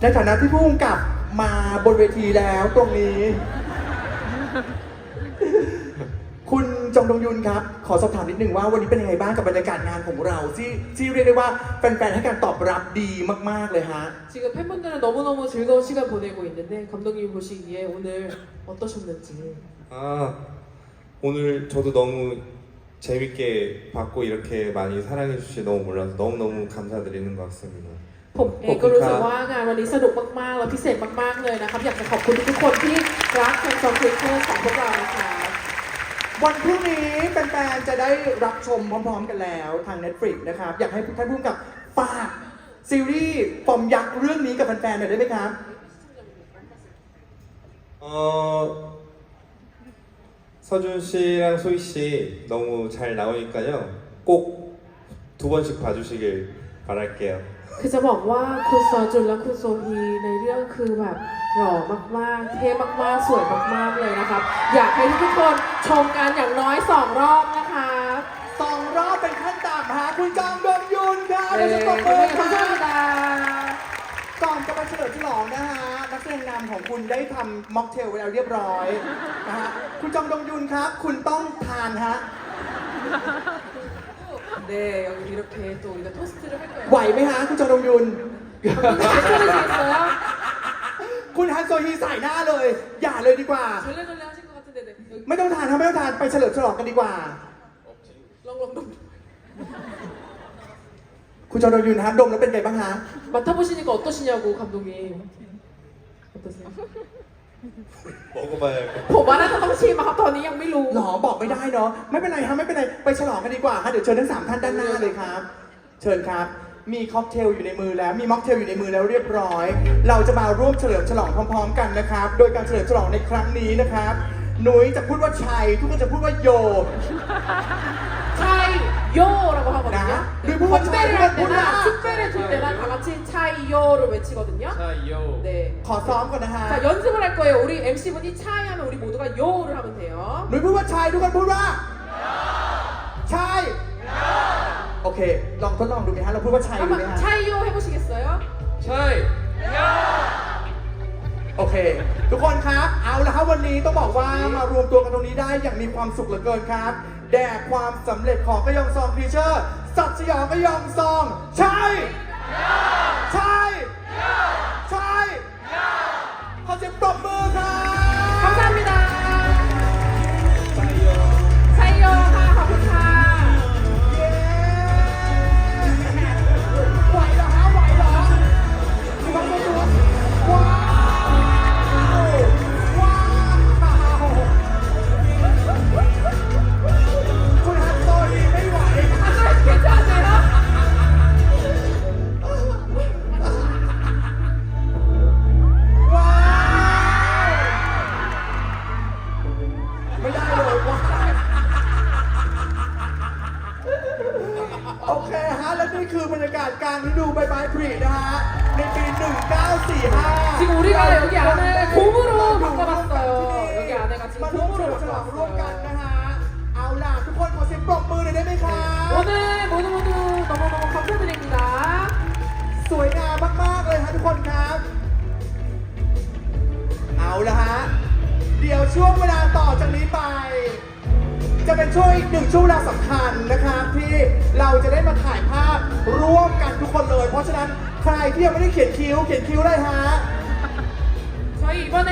ในฐานะที่ผู้กำกับมาบนเวทีแล้วตรงนี้ คุณจงดงยุนครับ ขอสอบถามนิดนึงว่าวันนี้เป็นยังไงบ้างกับบรรยากาศงานของเรา ที่ที่เรียกได้ว่าแฟนๆให้การตอบรับดีมากๆเลยฮะ 지금 팬분들은 너무너무 즐거운 시간 보내고 있는데 감독님 보시기에 오늘 어떠셨는지 아 오늘 저도 너무 재밌게 봤고 이렇게 많이 사랑해 주시 너무 몰라서 너무 너무 감사드리는 것 같습니 다. ผมเองก็รู้สึกว่างานวันนี้สนุกมากๆ และพิเศษมากๆเลยนะครับ อยากจะขอบคุณทุกๆคนที่รักแฟนซองคริสเตอร์ของพวกเรานะคะ วันพรุ่งนี้แฟนๆจะได้รับชมพร้อมๆกันแล้วทาง Netflix นะครับ อยากให้ท่านผู้กำกับฝากซีรีส์ฟอร์มยักษ์เรื่องนี้กับแฟนๆหน่อยได้ไหมครับ 어 서준 씨랑 소희 씨 너무 잘 나오니까요 꼭 두 번씩 봐주시길 바랄게요. คือจะบอกว่าคุณซอจุนและคุณโซฮีในเรื่องคือแบบหล่อมากๆ เท่มากๆ สวยมากๆเลยนะครับ อยากให้ทุกๆคนชมกันอย่างน้อยสองรอบนะคะสองรอบเป็นขั้นต่ำฮะคุณจองดงยุนครับเย้เราจะขตอบบมือคุณคค่ะรับก่อนจะไปเฉลิมฉลองนะฮะนักแสดงนำของคุณได้ทำม็อกเทลไว้แล้วเรียบร้อยนะฮะคุณจองดงยุนครับ คุณต้องทานฮะ 네 여기 이렇게 또 우리가 토스트를 할 ไหว 거예요 ไหมฮะคุณจองดงยุน 괜찮으시겠어요? คุณฮันโซฮีใส่หน้าเลย อย่าเลยดีกว่า 절레절레 하실 것 같은데 네. 여기 ไม่ต้องทานครับไม่ต้องทานไปเฉลิมฉลองกันดีกว่า 렁렁렁 คุณจองดงยุนฮะดมแล้วเป็นไงบ้างฮะ 맡아보시니까 어떠시냐고 감독님 어떠세요? 먹어봐야 할 것. ผมว่าน่าจะต้องชิมอะครับตอนนี้ยังไม่รู้ หรอบอกไม่ได้เนาะไม่เป็นไรฮะไม่เป็นไรไปฉลองกันดีกว่าฮะเดี๋ยวเชิญทั้งสามท่านด้านหน้าเลยครับ เชิญครับ มีค็อกเทลอยู่ในมือแล้วมีม็อกเทลอยู่ในมือแล้วเรียบร้อย เราจะมาร่วมเฉลิมฉลองพร้อม ๆ กันนะครับ โดยการเฉลิมฉลองในครั้งนี้นะครับหนุยจะพูดว่าชัยทุกคนจะพูดว่าโย 차이요라 건배를 할 차이가 때나 몰라. 축배를 줄 때나 다 같이 차이요를 외치거든요. 차이요. 네. ขอซ้อมก่อนนะฮะ 자 연습을 할 거예요. 우리 MC분이 차이 하면 우리 모두가 요를 하면 돼요. หนุยพูดว่าชัยทุกคนพูดว่าชัยโอเค ลองทดลองดูไหมฮะเราพูดว่าชัยดูไหม 한번 ฮะ 차이요 해보시겠어요? 차이. โอเค ทุกคนครับ เอาละครับวันนี้ต้องบอกว่ามารวมตัวกันตรงนี้ได้อย่างมีความสุขเหลือเกินครับ แด่ความสำเร็จของกยองซองครีเชอร์สัตว์สยองกยองซอง ใช่ ใช่ โอเคฮะ และนี่คือบรรยากาศกลางฤดูใบไม้ผลินะฮะ ในปี 1945 지금 우리가 여기 안에 곰으로 바꿔봤어요. 여기 여기 안에가 지금 มาร่วมฉ 곰으로 ลองฉลองร่วมกันนะ 바꿔봤어요. ฮะ เอาล่ะ ทุกคนขอเสียงปรบมือหน่อยได้ไหมครับ 오늘 모두 모두 너무너무 감사드립니다. สวยงามมาก ๆ เลยฮะทุกคนครับ เอาละฮะ เดี๋ยวช่วงเวลาต่อจากนี้ไป จะเป็นช่วงหนึ่งช่วงเวลาสำคัญนะคะที่เราจะได้มาถ่ายภาพร่วมกันทุกคนเลย เพราะฉะนั้นใครที่ยังไม่ได้เขียนคิ้ว เขียนคิ้วได้ฮะใช่저희 이번에